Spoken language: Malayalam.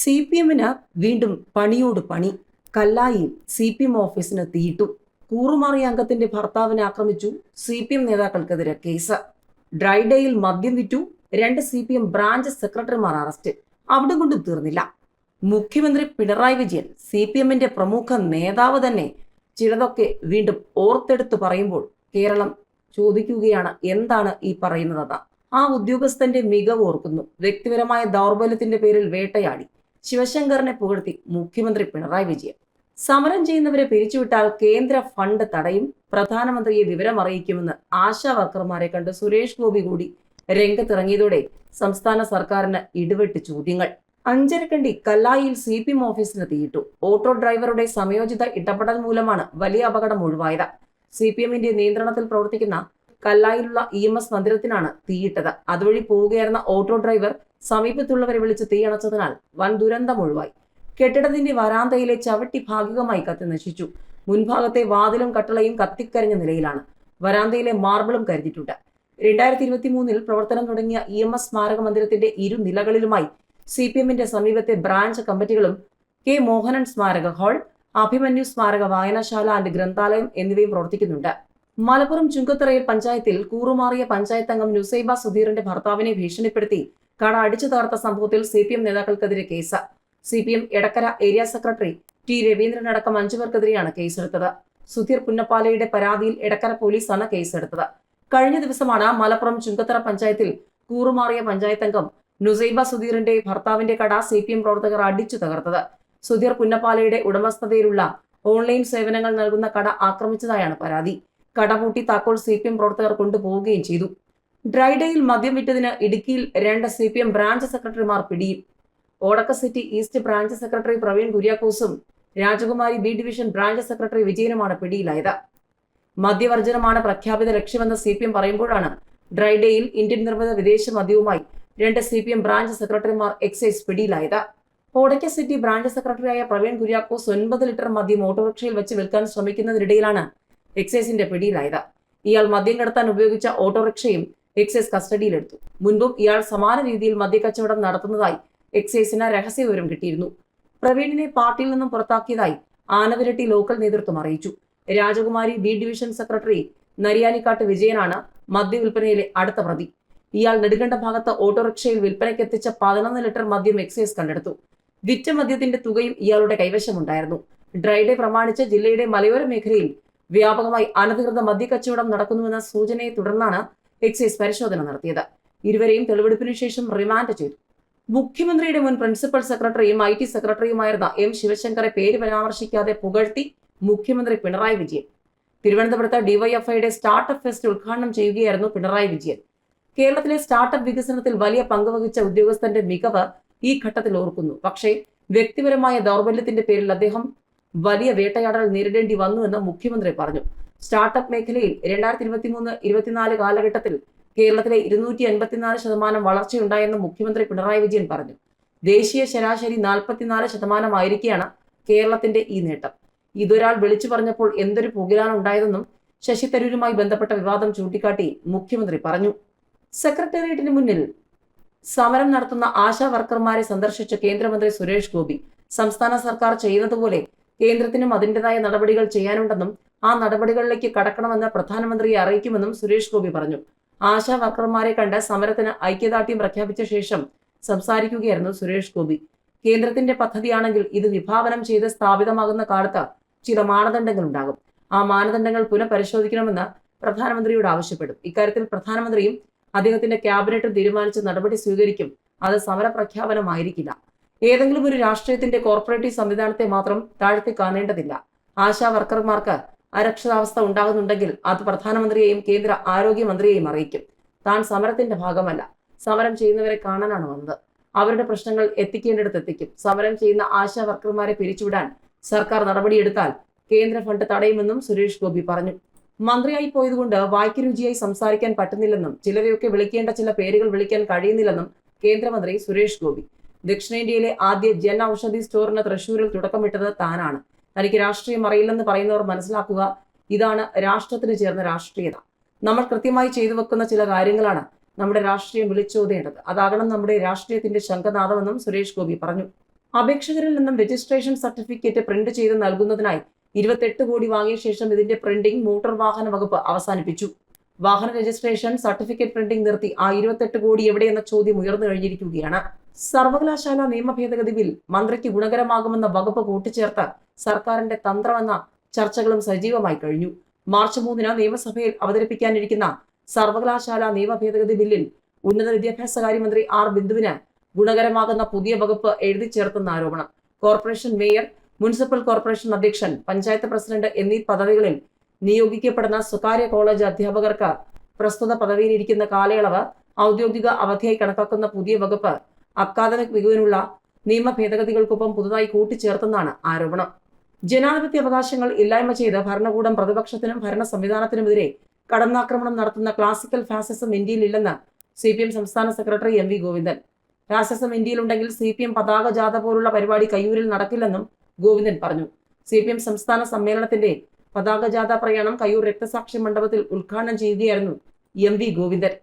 സി പി എമ്മിന് വീണ്ടും പണിയോട് പണി. കല്ലായി സി പി എം ഓഫീസിന് തീയിട്ടു. കൂറുമാറിയ അംഗത്തിന്റെ ഭർത്താവിനെ ആക്രമിച്ചു സി പി എം നേതാക്കൾക്കെതിരെ കേസ്. ഡ്രൈഡേയിൽ മദ്യം വിറ്റു രണ്ട് സി പി എം ബ്രാഞ്ച് സെക്രട്ടറിമാർ അറസ്റ്റ്. അവിടെ കൊണ്ടും തീർന്നില്ല. മുഖ്യമന്ത്രി പിണറായി വിജയൻ സി പി എമ്മിന്റെ പ്രമുഖ നേതാവ് തന്നെ ചിലതൊക്കെ വീണ്ടും ഓർത്തെടുത്ത് പറയുമ്പോൾ കേരളം ചോദിക്കുകയാണ് എന്താണ് ഈ പറയുന്നതെന്ന് ആ ഉദ്യോഗസ്ഥന്റെ മികവ് ഓർക്കുന്നു. വ്യക്തിപരമായ ദൗർബല്യത്തിന്റെ പേരിൽ വേട്ടയാടി. ശിവശങ്കറിനെ പുകഴ്ത്തി മുഖ്യമന്ത്രി പിണറായി വിജയൻ. സമരം ചെയ്യുന്നവരെ പിരിച്ചുവിട്ടാൽ കേന്ദ്ര ഫണ്ട് തടയും. പ്രധാനമന്ത്രിയെ വിവരം അറിയിക്കുമെന്ന് ആശാ വർക്കർമാരെ കണ്ട് സുരേഷ് ഗോപി കൂടി രംഗത്തിറങ്ങിയതോടെ സംസ്ഥാന സർക്കാരിന് ഇടിവെട്ട് ചോദ്യങ്ങൾ. അഞ്ചരക്കണ്ടി കല്ലായിൽ സി പി എം ഓഫീസിന് തീയിട്ടു. ഓട്ടോ ഡ്രൈവറുടെ സമയോചിത ഇടപെടൽ മൂലമാണ് വലിയ അപകടം ഒഴിവായത്. സി പി എമ്മിന്റെ നിയന്ത്രണത്തിൽ പ്രവർത്തിക്കുന്ന കല്ലായിലുള്ള ഇ എം എസ് മന്ദിരത്തിനാണ് തീയിട്ടത്. അതുവഴി പോവുകയായിരുന്ന ഓട്ടോ ഡ്രൈവർ സമീപത്തുള്ളവരെ വിളിച്ച് തീയണച്ചതിനാൽ വൻ ദുരന്തം ഒഴിവായി. കെട്ടിടത്തിന്റെ വരാന്തയിലെ ചവിട്ടി ഭാഗികമായി കത്തി നശിച്ചു. മുൻഭാഗത്തെ വാതിലും കട്ടളയും കത്തിക്കരിഞ്ഞ നിലയിലാണ്. വരാന്തയിലെ മാർബിളും കരുതിയിട്ടുണ്ട്. രണ്ടായിരത്തി ഇരുപത്തി മൂന്നിൽ പ്രവർത്തനം തുടങ്ങിയ ഇ എം എസ് സ്മാരക മന്ദിരത്തിന്റെ ഇരു നിലകളിലുമായി സി പി എമ്മിന്റെ സമീപത്തെ ബ്രാഞ്ച് കമ്മിറ്റികളും കെ മോഹനൻ സ്മാരക ഹാൾ അഭിമന്യു സ്മാരക വായനശാല ആൻഡ് ഗ്രന്ഥാലയം എന്നിവയും പ്രവർത്തിക്കുന്നുണ്ട്. മലപ്പുറം ചുങ്കത്തറയിൽ പഞ്ചായത്തിൽ കൂറുമാറിയ പഞ്ചായത്ത് അംഗം നുസൈബ സുധീറിന്റെ ഭർത്താവിനെ ഭീഷണിപ്പെടുത്തി കട അടിച്ചു തകർത്ത സംഭവത്തിൽ സി പി എം നേതാക്കൾക്കെതിരെ case. C P M Edakkara area secretary T Raveendran അടക്കം അഞ്ചു പേർക്കെതിരെയാണ് കേസെടുത്തത്. സുധീർ പുന്നപ്പാലയുടെ പരാതിയിൽ എടക്കര പോലീസാണ് കേസെടുത്തത്. കഴിഞ്ഞ ദിവസമാണ് മലപ്പുറം ചുങ്കത്തറ പഞ്ചായത്തിൽ കൂറുമാറിയ പഞ്ചായത്ത് അംഗം നുസൈബ സുധീറിന്റെ ഭർത്താവിന്റെ കട സി പി എം പ്രവർത്തകർ അടിച്ചു തകർത്തത്. സുധീർ പുന്നപ്പാലയുടെ ഉടമസ്ഥതയിലുള്ള ഓൺലൈൻ സേവനങ്ങൾ നൽകുന്ന കട ആക്രമിച്ചതായാണ് പരാതി. കട പൂട്ടി താക്കോൽ സി പി എം പ്രവർത്തകർ കൊണ്ടുപോവുകയും ചെയ്തു. ഡ്രൈഡേയിൽ മദ്യം വിറ്റതിന് ഇടുക്കിയിൽ രണ്ട് സി പി എം ബ്രാഞ്ച് സെക്രട്ടറിമാർ പിടിയും Odakka city east branch secretary Praveen കുര്യാക്കോസും Rajakumari B division branch secretary വിജയനുമാണ് പിടിയിലായത്. മദ്യവർജനമാണ് പ്രഖ്യാപിത ലക്ഷ്യമെന്ന് സി പി എം പറയുമ്പോഴാണ് ഡ്രൈഡേയിൽ ഇന്ത്യൻ നിർമ്മിത വിദേശ മദ്യവുമായി രണ്ട് സി പി എം ബ്രാഞ്ച് സെക്രട്ടറിമാർ എക്സൈസ് പിടിയിലായത്. ഓടക്ക സിറ്റി ബ്രാഞ്ച് സെക്രട്ടറിയായ പ്രവീൺ കുര്യാക്കോസ് ഒൻപത് ലിറ്റർ മദ്യം ഓട്ടോറിക്ഷയിൽ വെച്ച് വിൽക്കാൻ ശ്രമിക്കുന്നതിനിടയിലാണ് എക്സൈസിന്റെ പിടിയിലായത്. ഇയാൾ മദ്യം കടത്താൻ ഉപയോഗിച്ച ഓട്ടോറിക്ഷയും എക്സൈസ് കസ്റ്റഡിയിലെടുത്തു. മുൻപും ഇയാൾ സമാന രീതിയിൽ മദ്യക്കച്ചവടം നടത്തുന്നതായി എക്സൈസിന് രഹസ്യ വിവരം കിട്ടിയിരുന്നു. പ്രവീണിനെ പാർട്ടിയിൽ നിന്നും പുറത്താക്കിയതായി ആനവിരട്ടി ലോക്കൽ നേതൃത്വം അറിയിച്ചു. രാജകുമാരി ബി ഡിവിഷൻ സെക്രട്ടറി നരിയാലിക്കാട്ട് വിജയനാണ് മദ്യ വിൽപ്പനയിലെ അടുത്ത പ്രതി. ഇയാൾ നെടുങ്കണ്ട ഭാഗത്ത് ഓട്ടോറിക്ഷയിൽ വിൽപ്പനയ്ക്ക് എത്തിച്ച പതിനൊന്ന് ലിറ്റർ മദ്യം എക്സൈസ് കണ്ടെടുത്തു. വിറ്റ മദ്യത്തിന്റെ തുകയും ഇയാളുടെ കൈവശമുണ്ടായിരുന്നു. ഡ്രൈഡേ പ്രമാണിച്ച് ജില്ലയുടെ മലയോര മേഖലയിൽ വ്യാപകമായി അനധികൃത മദ്യക്കച്ചവടം നടക്കുന്നുവെന്ന സൂചനയെ തുടർന്നാണ് എക്സൈസ് പരിശോധന നടത്തിയത്. ഇരുവരെയും തെളിവെടുപ്പിന് ശേഷം റിമാൻഡ് ചെയ്തു. മുഖ്യമന്ത്രിയുടെ മുൻ പ്രിൻസിപ്പൽ സെക്രട്ടറിയും ഐ ടി സെക്രട്ടറിയുമായിരുന്ന എം ശിവശങ്കറെ പേര് പരാമർശിക്കാതെ പുകഴ്ത്തി മുഖ്യമന്ത്രി പിണറായി വിജയൻ. തിരുവനന്തപുരത്ത് ഡിവൈഎഫ്ഐയുടെ സ്റ്റാർട്ടപ്പ് ഫെസ്റ്റ് ഉദ്ഘാടനം ചെയ്യുകയായിരുന്നു പിണറായി വിജയൻ. കേരളത്തിലെ സ്റ്റാർട്ടപ്പ് വികസനത്തിൽ വലിയ പങ്കുവഹിച്ച ഉദ്യോഗസ്ഥന്റെ മികവ് ഈ ഘട്ടത്തിൽ ഓർക്കുന്നു. പക്ഷേ വ്യക്തിപരമായ ദൗർബല്യത്തിന്റെ പേരിൽ അദ്ദേഹം വലിയ വേട്ടയാടൽ നേരിടേണ്ടി വന്നുവെന്ന് മുഖ്യമന്ത്രി പറഞ്ഞു. സ്റ്റാർട്ടപ്പ് മേഖലയിൽ രണ്ടായിരത്തി ഇരുപത്തി മൂന്ന് ഇരുപത്തിനാല് കാലഘട്ടത്തിൽ കേരളത്തിലെ ഇരുന്നൂറ്റി എൺപത്തിനാല് ശതമാനം വളർച്ചയുണ്ടായെന്ന് മുഖ്യമന്ത്രി പിണറായി വിജയൻ പറഞ്ഞു. ദേശീയ ശരാശരി നാൽപ്പത്തിനാല് ശതമാനമായിരിക്കെയാണ് കേരളത്തിന്റെ ഈ നേട്ടം. ഇതൊരാൾ വിളിച്ചു പറഞ്ഞപ്പോൾ എന്തൊരു പുകിലാണ് ഉണ്ടായതെന്നും ശശി തരൂരുമായി ബന്ധപ്പെട്ട വിവാദം ചൂണ്ടിക്കാട്ടി മുഖ്യമന്ത്രി പറഞ്ഞു. സെക്രട്ടേറിയറ്റിന് മുന്നിൽ സമരം നടത്തുന്ന ആശാ വർക്കർമാരെ സന്ദർശിച്ച കേന്ദ്രമന്ത്രി സുരേഷ് ഗോപി സംസ്ഥാന സർക്കാർ ചെയ്യുന്നതുപോലെ കേന്ദ്രത്തിനും അതിന്റെതായ നടപടികൾ ചെയ്യാനുണ്ടെന്നും ആ നടപടികളിലേക്ക് കടക്കണമെന്ന് പ്രധാനമന്ത്രിയെ അറിയിക്കുമെന്നും സുരേഷ് ഗോപി പറഞ്ഞു. ആശാ വർക്കർമാരെ കണ്ട് സമരത്തിന് ഐക്യദാർഢ്യം പ്രഖ്യാപിച്ച ശേഷം സംസാരിക്കുകയായിരുന്നു സുരേഷ് ഗോപി. കേന്ദ്രത്തിന്റെ പദ്ധതിയാണെങ്കിൽ ഇത് വിഭാവനം ചെയ്ത് സ്ഥാപിതമാകുന്ന കാലത്ത് ചില മാനദണ്ഡങ്ങൾ ഉണ്ടാകും. ആ മാനദണ്ഡങ്ങൾ പുനഃപരിശോധിക്കണമെന്ന് പ്രധാനമന്ത്രിയോട് ആവശ്യപ്പെടും. ഇക്കാര്യത്തിൽ പ്രധാനമന്ത്രിയും അദ്ദേഹത്തിന്റെ ക്യാബിനറ്റും തീരുമാനിച്ച നടപടി സ്വീകരിക്കും. അത് സമര പ്രഖ്യാപനമായിരിക്കില്ല. ഏതെങ്കിലും ഒരു രാഷ്ട്രീയത്തിന്റെ കോർപ്പറേറ്റീവ് സംവിധാനത്തെ മാത്രം താഴ്ത്തി കാണേണ്ടതില്ല. ആശാ വർക്കർമാർക്ക് അരക്ഷിതാവസ്ഥ ഉണ്ടാകുന്നുണ്ടെങ്കിൽ അത് പ്രധാനമന്ത്രിയെയും കേന്ദ്ര ആരോഗ്യമന്ത്രിയെയും അറിയിക്കും. താൻ സമരത്തിന്റെ ഭാഗമല്ല. സമരം ചെയ്യുന്നവരെ കാണാനാണ് വന്നത്. അവരുടെ പ്രശ്നങ്ങൾ എത്തിക്കേണ്ടിടത്ത് എത്തിക്കും. സമരം ചെയ്യുന്ന ആശാ വർക്കർമാരെ പിരിച്ചുവിടാൻ സർക്കാർ നടപടിയെടുത്താൽ കേന്ദ്ര ഫണ്ട് തടയുമെന്നും സുരേഷ് ഗോപി പറഞ്ഞു. മന്ത്രിയായി പോയതുകൊണ്ട് വായ്ക്ക് രുചിയായി സംസാരിക്കാൻ പറ്റുന്നില്ലെന്നും ചിലരെയൊക്കെ വിളിക്കേണ്ട ചില പേരുകൾ വിളിക്കാൻ കഴിയുന്നില്ലെന്നും കേന്ദ്രമന്ത്രി സുരേഷ് ഗോപി. ദക്ഷിണേന്ത്യയിലെ ആദ്യ ജൻ ഔഷധി സ്റ്റോറിന് തൃശൂരിൽ തുടക്കമിട്ടത് താനാണ്. തനിക്ക് രാഷ്ട്രീയം അറിയില്ലെന്ന് പറയുന്നവർ മനസ്സിലാക്കുക ഇതാണ് രാഷ്ട്രത്തിന് ചേർന്ന രാഷ്ട്രീയത. നമ്മൾ കൃത്യമായി ചെയ്തു വെക്കുന്ന ചില കാര്യങ്ങളാണ് നമ്മുടെ രാഷ്ട്രീയം വിളിച്ചോതേണ്ടത്. അതാകണം നമ്മുടെ രാഷ്ട്രീയത്തിന്റെ ശംഖനാഥമെന്നും സുരേഷ് ഗോപി പറഞ്ഞു. അപേക്ഷകരിൽ നിന്നും രജിസ്ട്രേഷൻ സർട്ടിഫിക്കറ്റ് പ്രിന്റ് ചെയ്ത് നൽകുന്നതിനായി ഇരുപത്തെട്ട് കോടി വാങ്ങിയ ശേഷം ഇതിന്റെ പ്രിന്റിംഗ് മോട്ടോർ വാഹന വകുപ്പ് അവസാനിപ്പിച്ചു. വാഹന രജിസ്ട്രേഷൻ സർട്ടിഫിക്കറ്റ് പ്രിന്റിംഗ് നിർത്തി ആ ഇരുപത്തെട്ട് കോടി എവിടെയെന്ന ചോദ്യം ഉയർന്നു കഴിഞ്ഞിരിക്കുകയാണ്. സർവകലാശാല നിയമ ഭേദഗതി ബിൽ മന്ത്രിക്ക് ഗുണകരമാകുമെന്ന വകുപ്പ് കൂട്ടിച്ചേർത്ത് സർക്കാരിന്റെ തന്ത്രമെന്ന ചർച്ചകളും സജീവമായി കഴിഞ്ഞു. മാർച്ച് മൂന്നിന് നിയമസഭയിൽ അവതരിപ്പിക്കാനിരിക്കുന്ന സർവകലാശാല നിയമ ഭേദഗതി ബില്ലിൽ ഉന്നത വിദ്യാഭ്യാസ കാര്യമന്ത്രി ആർ ബിന്ദുവിന് ഗുണകരമാകുന്ന പുതിയ വകുപ്പ് എഴുതി ചേർത്തെന്ന ആരോപണം. കോർപ്പറേഷൻ മേയർ മുനിസിപ്പൽ കോർപ്പറേഷൻ അധ്യക്ഷൻ പഞ്ചായത്ത് പ്രസിഡന്റ് എന്നീ പദവികളിൽ നിയോഗിക്കപ്പെടുന്ന സ്വകാര്യ കോളേജ് അധ്യാപകർക്ക് പ്രസ്തുത പദവിയിലിരിക്കുന്ന കാലയളവ് ഔദ്യോഗിക അവധിയായി കണക്കാക്കുന്ന പുതിയ വകുപ്പ് അക്കാദമിക് മികവിനുള്ള നിയമ ഭേദഗതികൾക്കൊപ്പം പുതുതായി കൂട്ടിച്ചേർത്തെന്നാണ് ആരോപണം. ജനാധിപത്യ അവകാശങ്ങൾ ഇല്ലായ്മ ചെയ്ത് ഭരണകൂടം പ്രതിപക്ഷത്തിനും ഭരണ സംവിധാനത്തിനുമെതിരെ കടന്നാക്രമണം നടത്തുന്ന ക്ലാസിക്കൽ ഫാസിസം ഇന്ത്യയിലില്ലെന്ന് സി പി എം സംസ്ഥാന secretary M V Govindan. Fascism ഇന്ത്യയിലുണ്ടെങ്കിൽ C P M പതാക ജാഥ പോലുള്ള പരിപാടി കയ്യൂരിൽ നടക്കില്ലെന്നും ഗോവിന്ദൻ പറഞ്ഞു. സി പി എം സംസ്ഥാന സമ്മേളനത്തിന്റെ പതാക ജാഥ പ്രയാണം കയ്യൂർ രക്തസാക്ഷി മണ്ഡപത്തിൽ ഉദ്ഘാടനം ചെയ്യുകയായിരുന്നു എം വി ഗോവിന്ദൻ.